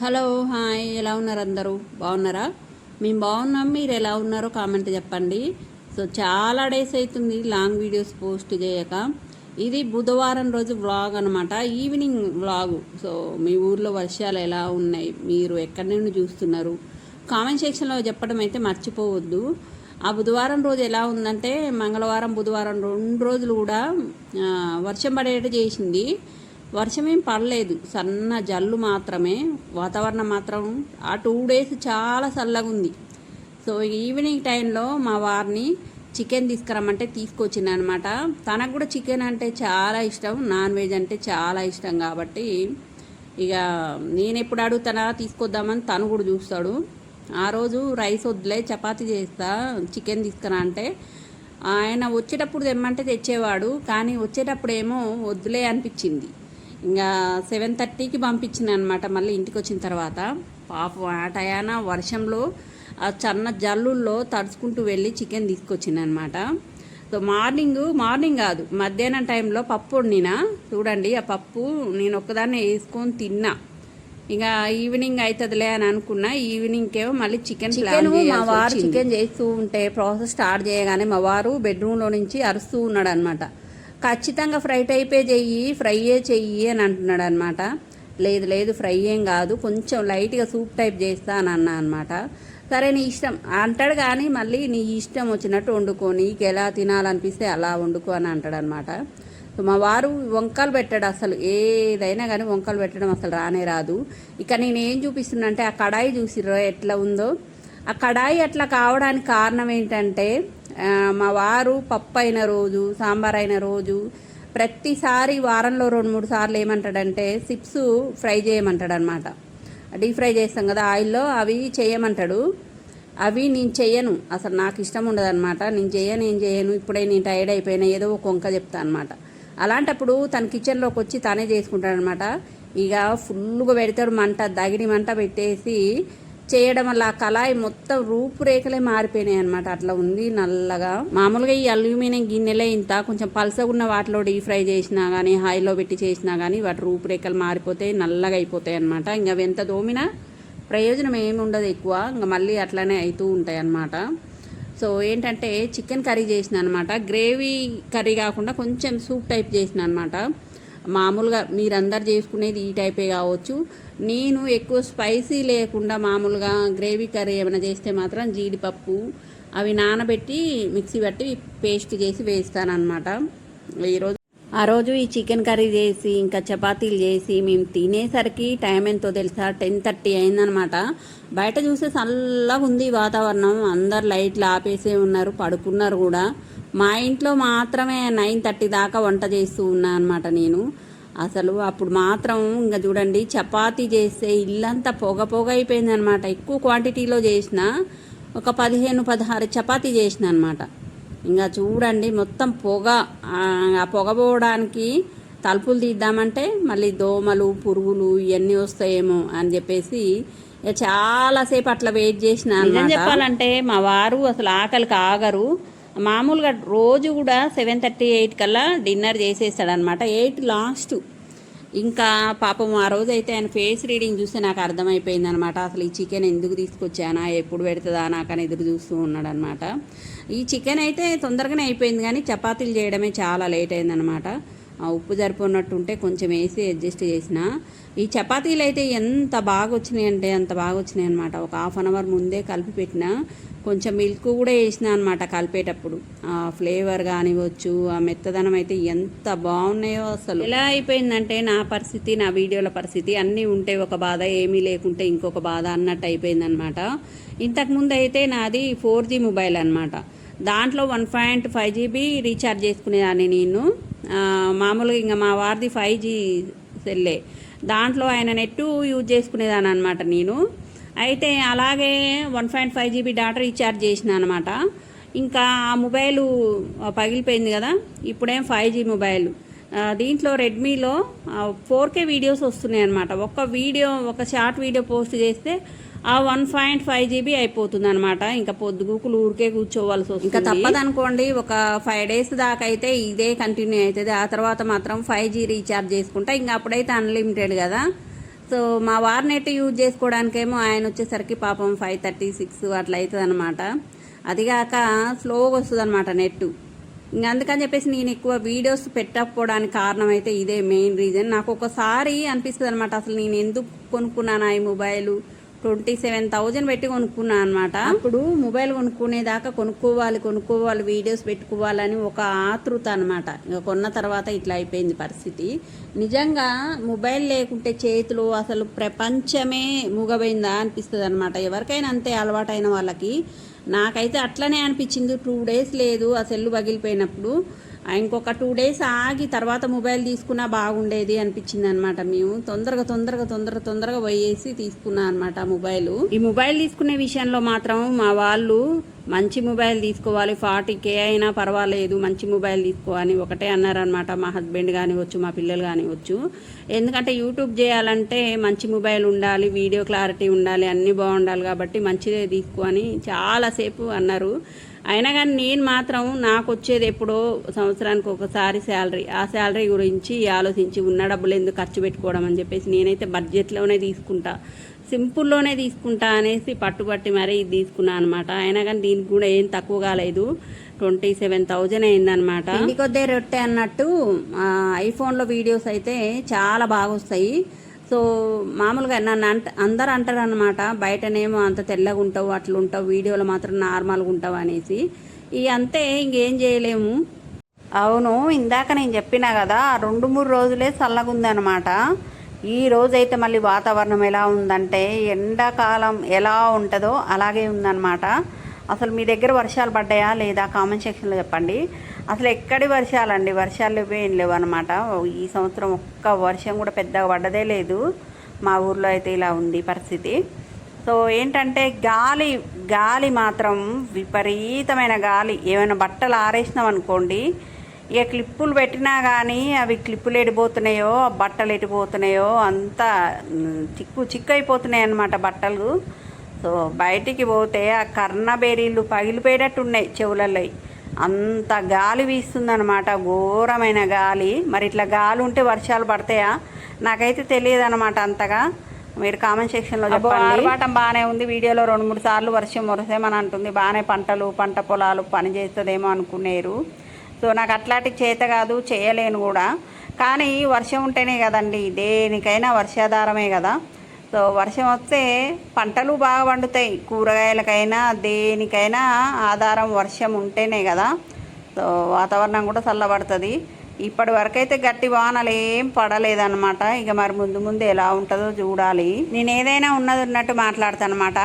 Hello hi. ఎలా ఉన్నారు అందరూ? బాగున్నారా? మేము బాగున్నాం. మీరు ఎలా ఉన్నారో కామెంట్ చెప్పండి. సో చాలా డేస్ అవుతుంది లాంగ్ వీడియోస్ పోస్ట్ చేయక. ఇది బుధవారం రోజు వ్లాగ్ అనమాట ఈవినింగ్ వ్లాగ్. సో మీ ఊర్లో వర్షాలు ఎలా ఉన్నాయి? మీరు ఎక్కడి నుండి చూస్తున్నారు? కామెంట్ సెక్షన్లో చెప్పడం అయితే మర్చిపోవద్దు. ఆ బుధవారం రోజు ఎలా ఉందంటే మంగళవారం బుధవారం రెండు రోజులు కూడా వర్షం పడేట చేసింది. వర్షమేం పడలేదు. సన్న జల్లు మాత్రమే వాతావరణం మాత్రం ఆ టూ డేస్ చాలా చల్లగా ఉంది సో ఈవినింగ్ టైంలో మా వారిని చికెన్ తీసుకురమ్మంటే తీసుకొచ్చింది అనమాట తనకు కూడా చికెన్ అంటే చాలా ఇష్టం నాన్ వెజ్ అంటే చాలా ఇష్టం కాబట్టి ఇక నేను ఎప్పుడు అడుగుతానా తీసుకొద్దామని తను కూడా చూస్తాడు. ఆ రోజు రైస్ వద్దులే చపాతి చేస్తా చికెన్ తీసుకురా అంటే ఆయన వచ్చేటప్పుడు తెమ్మంటే తెచ్చేవాడు కానీ వచ్చేటప్పుడు ఏమో వద్దులే అనిపించింది. ఇంకా సెవెన్ థర్టీకి పంపించింది అనమాట మళ్ళీ ఇంటికి వచ్చిన తర్వాత. పాపం ఆ టయాన వర్షంలో ఆ చన్న జల్లుల్లో తడుచుకుంటూ వెళ్ళి చికెన్ తీసుకొచ్చింది అనమాట సో మార్నింగ్ మార్నింగ్ కాదు మధ్యాహ్నం టైంలో పప్పు వండినా. చూడండి ఆ పప్పు నేను ఒక్కదాన్నే వేసుకొని తిన్నా. ఇక ఈవినింగ్ అవుతుందిలే అని అనుకున్నా. ఈవినింగ్ ఏమో మళ్ళీ చికెన్ చికెన్ మా వారు చికెన్ చేస్తూ ఉంటే ప్రాసెస్ స్టార్ట్ చేయగానే మా వారు బెడ్రూమ్లో నుంచి అరుస్తూ ఉన్నాడు అనమాట ఖచ్చితంగా ఫ్రై టైపే చెయ్యి ఫ్రైయే చెయ్యి అని అంటున్నాడు అనమాట లేదు లేదు ఫ్రై ఏం కాదు. కొంచెం లైట్గా సూప్ టైప్ చేస్తా అని అన్నా అనమాట. సరే నీ ఇష్టం. అంటాడు కానీ మళ్ళీ నీ ఇష్టం వచ్చినట్టు వండుకో. నీకు ఎలా తినాలనిపిస్తే అలా వండుకో అని అంటాడు అనమాట మా వారు వంకలు పెట్టాడు అసలు. ఏదైనా కానీ వంకలు పెట్టడం అసలు రానే రాదు. ఇక నేను ఏం చూపిస్తున్నా అంటే ఆ కడాయి చూసిర్రో ఎట్లా ఉందో. ఆ కడాయి అట్లా కావడానికి కారణం ఏంటంటే మా వారు పప్పు అయిన రోజు సాంబార్ అయిన రోజు ప్రతిసారి వారంలో రెండు మూడు సార్లు ఏమంటాడంటే సిప్స్ ఫ్రై చేయమంటాడు అనమాట డీప్ ఫ్రై చేస్తాం కదా ఆయిల్లో అవి చేయమంటాడు. అవి నేను చేయను అసలు నాకు ఇష్టం ఉండదు అనమాట నేను చేయను ఏం చేయను ఇప్పుడే నేను టైర్డ్ అయిపోయినా ఏదో ఒక వంక చెప్తా అనమాట అలాంటప్పుడు తన కిచెన్లోకి వచ్చి తానే చేసుకుంటాడనమాట ఇక ఫుల్గా పెడతాడు మంట దగిడి మంట పెట్టేసి చేయడం వల్ల ఆ కళాయి మొత్తం రూపురేఖలే మారిపోయినాయి అనమాట అట్లా ఉంది నల్లగా. మామూలుగా ఈ అల్యూమినియం గిన్నెలే ఇంత కొంచెం పలసగా ఉన్న వాటిలో డీప్ ఫ్రై చేసినా కానీ హాయిలో పెట్టి చేసినా కానీ వాటి రూపురేఖలు మారిపోతాయి నల్లగా అయిపోతాయి అనమాట ఇంకా అవి ఎంత దోమినా ప్రయోజనం ఏమి ఉండదు ఎక్కువ. ఇంకా మళ్ళీ అట్లానే అవుతూ ఉంటాయి అన్నమాట. సో ఏంటంటే చికెన్ కర్రీ చేసిన అనమాట గ్రేవీ కర్రీ కాకుండా కొంచెం సూప్ టైప్ చేసిన అనమాట మామూలుగా మీరందరు చేసుకునేది ఈ టైపే కావచ్చు. నేను ఎక్కువ స్పైసీ లేకుండా మామూలుగా గ్రేవీ కర్రీ ఏమైనా చేస్తే మాత్రం జీడిపప్పు అవి నానబెట్టి మిక్సీ పట్టి పేస్ట్ చేసి వేస్తానమాట ఈరోజు ఆ రోజు ఈ చికెన్ కర్రీ చేసి ఇంకా చపాతీలు చేసి మేము తినేసరికి టైం ఎంతో తెలుసా? టెన్ థర్టీ అయిందనమాట బయట చూస్తే చల్లగా ఉంది వాతావరణం. అందరు లైట్లు ఆపేసే ఉన్నారు పడుకున్నారు కూడా. మా ఇంట్లో మాత్రమే నైన్ థర్టీ దాకా వంట చేస్తూ ఉన్నా అనమాట నేను. అసలు అప్పుడు మాత్రం ఇంకా చూడండి చపాతీ చేస్తే ఇల్లంతా పొగ పొగ అయిపోయింది అనమాట ఎక్కువ క్వాంటిటీలో చేసిన ఒక పదిహేను పదహారు చపాతీ చేసిన అనమాట ఇంకా చూడండి మొత్తం పొగ ఆ పొగ పోవడానికి తలుపులు తీద్దామంటే మళ్ళీ దోమలు పురుగులు ఇవన్నీ వస్తాయేమో అని చెప్పేసి ఇక చాలాసేపు అట్లా వెయిట్ చేసిన చెప్పాలంటే మా వారు అసలు ఆకలికి ఆగరు. మామూలుగా రోజు కూడా సెవెన్ థర్టీ ఎయిట్ కల్లా డిన్నర్ చేసేస్తాడనమాట ఎయిట్ లాస్ట్. ఇంకా పాపం ఆ రోజు అయితే ఆయన ఫేస్ రీడింగ్ చూస్తే నాకు అర్థమైపోయింది అనమాట అసలు ఈ చికెన్ ఎందుకు తీసుకొచ్చానా? ఎప్పుడు పెడుతుందా? నాకని ఎదురు చూస్తూ ఉన్నాడనమాట ఈ చికెన్ అయితే తొందరగానే అయిపోయింది కానీ చపాతీలు చేయడమే చాలా లేట్ అయిందనమాట ఉప్పు సరిపోనట్టుంటే కొంచెం వేసి అడ్జస్ట్ చేసిన. ఈ చపాతీలు అయితే ఎంత బాగా వచ్చినాయి అంటే అంత బాగా వచ్చినాయి అనమాట ఒక హాఫ్ అన్ అవర్ ముందే కలిపి పెట్టిన కొంచెం మిల్క్ కూడా వేసిన అనమాట కలిపేటప్పుడు. ఆ ఫ్లేవర్ కానివ్వచ్చు ఆ మెత్తదనం అయితే ఎంత బాగున్నాయో అసలు. ఎలా అయిపోయిందంటే నా పరిస్థితి నా వీడియోల పరిస్థితి అన్నీ ఉంటే ఒక బాధ ఏమీ లేకుంటే ఇంకొక బాధ అన్నట్టు అయిపోయిందనమాట ఇంతకుముందు అయితే నాది ఫోర్ జీ మొబైల్ అనమాట దాంట్లో one point five GB recharge చేసుకునేదాన్ని నేను. మామూలుగా ఇంకా మా వారిది ఫైవ్ జీ సెల్లే. దాంట్లో ఆయన నెట్ యూజ్ చేసుకునేదాన్ని అనమాట నేను. అయితే అలాగే one point five GB data recharge చేసిన అనమాట ఇంకా ఆ మొబైలు పగిలిపోయింది కదా. ఇప్పుడేం ఫైవ్ జీ మొబైల్. దీంట్లో రెడ్మీలో ఫోర్ కే వీడియోస్ వస్తున్నాయి అనమాట ఒక్క వీడియో ఒక షార్ట్ వీడియో పోస్ట్ చేస్తే ఆ వన్ పాయింట్ ఫైవ్ జీబీ అయిపోతుంది అనమాట ఇంకా పొద్దుగుకులు ఊరికే కూర్చోవాల్సి వస్తుంది. ఇంకా తప్పదనుకోండి ఒక ఫైవ్ డేస్ దాకా అయితే ఇదే కంటిన్యూ అవుతుంది. ఆ తర్వాత మాత్రం ఫైవ్ జీ రీఛార్జ్ చేసుకుంటా. ఇంకా అప్పుడైతే అన్లిమిటెడ్ కదా. సో మా వారి నెట్ యూజ్ చేసుకోవడానికేమో ఆయన వచ్చేసరికి పాపం ఫైవ్ థర్టీ సిక్స్ అట్లా అవుతుంది అనమాట అదిగాక స్లోగా వస్తుంది అనమాట నెట్. ఇంకా అందుకని చెప్పేసి నేను ఎక్కువ వీడియోస్ పెట్టకపోవడానికి కారణం అయితే ఇదే మెయిన్ రీజన్. నాకు ఒకసారి అనిపిస్తుంది అనమాట అసలు నేను ఎందుకు కొనుక్కున్నాను ఈ మొబైల్? ట్వంటీ సెవెన్ థౌజండ్ పెట్టి కొనుక్కున్నాను అనమాట అప్పుడు మొబైల్ కొనుక్కునేదాకా కొనుక్కోవాలి కొనుక్కోవాలి వీడియోస్ పెట్టుకోవాలని ఒక ఆతృత అనమాట ఇంకా కొన్న తర్వాత ఇట్లా అయిపోయింది పరిస్థితి. నిజంగా మొబైల్ లేకుంటే చేతిలో అసలు ప్రపంచమే మూగబోయిందా అనిపిస్తుంది అనమాట ఎవరికైనా అంతే అలవాటైన వాళ్ళకి. నాకైతే అట్లనే అనిపించింది. టూ డేస్ లేదు ఆ సెల్లు పగిలిపోయినప్పుడు. ఇంకొక టూ డేస్ ఆగి తర్వాత మొబైల్ తీసుకున్నా బాగుండేది అనిపించింది అనమాట మేము తొందరగా తొందరగా తొందరగా తొందరగా పోయేసి తీసుకున్నా అనమాట మొబైల్ ఈ మొబైల్ తీసుకునే విషయంలో మాత్రం మా వాళ్ళు మంచి మొబైల్ తీసుకోవాలి ఫార్టీ కే అయినా పర్వాలేదు మంచి మొబైల్ తీసుకోవాలి ఒకటే అన్నారనమాట మా హస్బెండ్ కానివచ్చు మా పిల్లలు కానివచ్చు ఎందుకంటే యూట్యూబ్ చేయాలంటే మంచి మొబైల్ ఉండాలి వీడియో క్లారిటీ ఉండాలి అన్నీ బాగుండాలి కాబట్టి మంచిదే తీసుకో అని చాలాసేపు అన్నారు. అయినా కానీ నేను మాత్రం నాకు వచ్చేది ఎప్పుడో సంవత్సరానికి ఒకసారి శాలరీ. ఆ శాలరీ గురించి ఆలోచించి ఉన్న డబ్బులు ఎందుకు ఖర్చు పెట్టుకోవడం అని చెప్పేసి నేనైతే బడ్జెట్లోనే తీసుకుంటా. సింపుల్లోనే తీసుకుంటా అనేసి పట్టుబట్టి మరీ ఇది తీసుకున్నాను అనమాట అయినా కానీ దీనికి కూడా ఏం తక్కువ కాలేదు. ట్వంటీ సెవెన్ థౌజండ్ అయిందనమాట ఇంటికొద్దే రొట్టె అన్నట్టు ఐఫోన్లో వీడియోస్ అయితే చాలా బాగా వస్తాయి. సో మామూలుగా నన్ను అంట అందరు అంటారు అనమాట బయటనేమో అంత తెల్లగా ఉంటావు అట్లా ఉంటావు వీడియోలో మాత్రం నార్మల్గా ఉంటావు అనేసి. ఇక అంతే ఇంకేం చేయలేము. అవును ఇందాక నేను చెప్పినా కదా రెండు మూడు రోజులే చల్లగా ఉందన్నమాట. ఈ రోజైతే మళ్ళీ వాతావరణం ఎలా ఉందంటే ఎండాకాలం ఎలా ఉంటుందో అలాగే ఉందన్నమాట. అసలు మీ దగ్గర వర్షాలు పడ్డాయా లేదా కామెంట్ సెక్షన్లో చెప్పండి. అసలు ఎక్కడి వర్షాలండి? వర్షాలు ఏం లేవు అనమాట ఈ సంవత్సరం ఒక్క వర్షం కూడా పెద్దగా పడ్డదే లేదు. మా ఊర్లో అయితే ఇలా ఉంది పరిస్థితి. సో ఏంటంటే గాలి గాలి మాత్రం విపరీతమైన గాలి. ఏమైనా బట్టలు ఆరేసినాం అనుకోండి ఇక క్లిప్పులు పెట్టినా కానీ అవి క్లిప్పులు ఎడిపోతున్నాయో ఆ బట్టలు ఎడిపోతున్నాయో అంతా చిక్కు చిక్కు అయిపోతున్నాయి అన్నమాట బట్టలు. సో బయటికి పోతే ఆ కర్ణబేరీలు పగిలిపోయేటట్టు ఉన్నాయి చెవులలో అంత గాలి వీస్తుందన్నమాట ఘోరమైన గాలి. మరి ఇట్లా గాలి ఉంటే వర్షాలు పడతాయా? నాకైతే తెలియదు అనమాట అంతగా. మీరు కామెంట్ సెక్షన్లో చెప్పండి. ఆర్భాటం బాగానే ఉంది వీడియోలో. రెండు మూడు సార్లు వర్షం వరసేమని అంటుంది. బాగానే పంటలు పంట పొలాలు పని చేస్తుందేమో అనుకునేరు. సో నాకు అట్లాంటి చేత కాదు చేయలేను కూడా. కానీ వర్షం ఉంటేనే కదండి దేనికైనా వర్షాధారమే కదా. సో వర్షం వస్తే పంటలు బాగా పండుతాయి. కూరగాయలకైనా దేనికైనా ఆధారం వర్షం ఉంటేనే కదా. సో వాతావరణం కూడా చల్లబడుతుంది. ఇప్పటి వరకైతే గట్టి వానలు ఏం పడలేదన్నమాట. ఇక మరి ముందు ముందు ఎలా ఉంటుందో చూడాలి. నేను ఏదైనా ఉన్నది ఉన్నట్టు మాట్లాడతానమాట.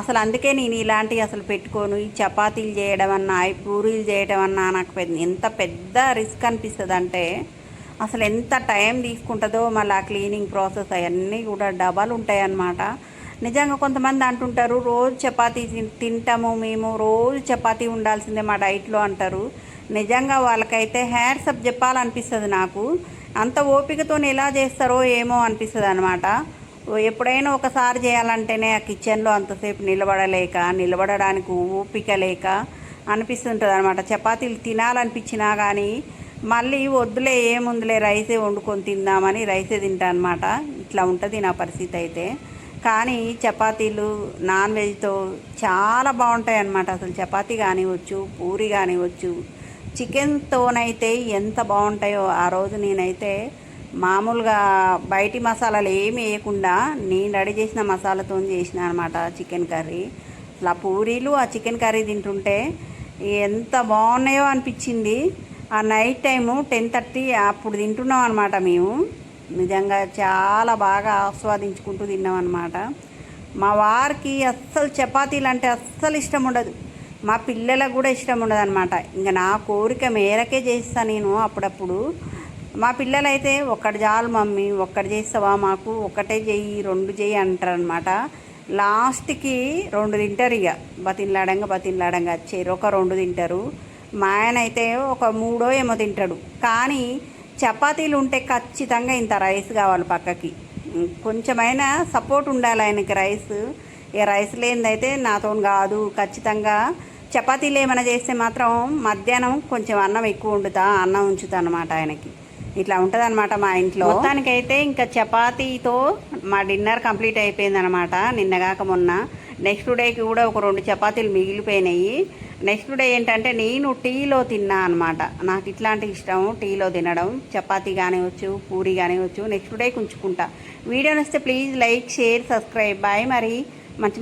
అసలు అందుకే నేను ఇలాంటివి అసలు పెట్టుకోను. ఈ చపాతీలు చేయడం అన్నా ఈ పూరీలు చేయడం అన్నా నాకు ఎంత పెద్ద రిస్క్ అనిపిస్తుంది అంటే అసలు ఎంత టైం తీసుకుంటుందో మళ్ళీ ఆ క్లీనింగ్ ప్రాసెస్ అవన్నీ కూడా డబల్ ఉంటాయన్నమాట. నిజంగా కొంతమంది అంటుంటారు రోజు చపాతీ తింటాము మేము రోజు చపాతీ ఉండాల్సిందే మా డైట్లో అంటారు. నిజంగా వాళ్ళకైతే హ్యాట్సప్ చెప్పాలనిపిస్తుంది నాకు. అంత ఓపికతో ఎలా చేస్తారో ఏమో అనిపిస్తుంది అనమాట ఎప్పుడైనా ఒకసారి చేయాలంటేనే ఆ కిచెన్లో అంతసేపు నిలబడలేక నిలబడడానికి ఓపిక లేక అనిపిస్తుంటుంది అనమాట చపాతీలు తినాలనిపించినా కానీ మళ్ళీ వద్దులే ఏముందిలే రైసే వండుకొని తిందామని రైసే తింటా అనమాట ఇట్లా ఉంటుంది నా పరిస్థితి అయితే. కానీ చపాతీలు నాన్ వెజ్తో చాలా బాగుంటాయి అన్నమాట అసలు చపాతీ కానివచ్చు పూరి కానివచ్చు చికెన్తోనైతే ఎంత బాగుంటాయో ఆ రోజు నేనైతే మామూలుగా బయటి మసాలాలు ఏమి వేయకుండా నేను రెడీ చేసిన మసాలాతో చేసిన అనమాట చికెన్ కర్రీ. అసలు ఆ పూరీలు ఆ చికెన్ కర్రీ తింటుంటే ఎంత బాగున్నాయో అనిపించింది. ఆ నైట్ టైము టెన్ థర్టీ అప్పుడు తింటున్నాం అనమాట మేము. నిజంగా చాలా బాగా ఆస్వాదించుకుంటూ తిన్నాం అనమాట మా వారికి అస్సలు చపాతీలు అంటే అస్సలు ఇష్టం ఉండదు. మా పిల్లలకు కూడా ఇష్టం ఉండదు అనమాట ఇంకా నా కోరిక మేరకే చేస్తాను నేను అప్పుడప్పుడు. మా పిల్లలైతే ఒక్కటి చాలు మమ్మీ ఒక్కటి చేస్తావా మాకు ఒకటే చెయ్యి రెండు చెయ్యి అంటారనమాట లాస్ట్కి రెండు తింటారు ఇక. బతిన్లాడంగా బతిన్లాడంగా వచ్చారు ఒక రెండు తింటారు. మా ఆయన అయితే ఒక మూడో ఏమో తింటాడు. కానీ చపాతీలు ఉంటే ఖచ్చితంగా ఇంత రైస్ కావాలి పక్కకి. కొంచెమైనా సపోర్ట్ ఉండాలి ఆయనకి రైస్. ఏ రైస్ లేనిదైతే నాతో కాదు. ఖచ్చితంగా చపాతీలు ఏమైనా చేస్తే మాత్రం మధ్యాహ్నం కొంచెం అన్నం ఎక్కువ వండుతా అన్నం ఉంచుతా అనమాట ఆయనకి. ఇట్లా ఉంటుంది అనమాట మా ఇంట్లో. మొత్తానికైతే ఇంకా చపాతీతో మా డిన్నర్ కంప్లీట్ అయిపోయింది అనమాట నిన్నగాక మొన్న నెక్స్ట్ డేకి కూడా ఒక రెండు చపాతీలు మిగిలిపోయినాయి. నెక్స్ట్ డే ఏంటంటే నేను టీలో తిన్నా అనమాట నాకు ఇట్లాంటి ఇష్టం టీలో తినడం. చపాతీ కానివచ్చు పూరి కానివచ్చు నెక్స్ట్ డే ఉంచుకుంటా వీడియో నచ్చితే please like share subscribe. Bye మరి. మంచి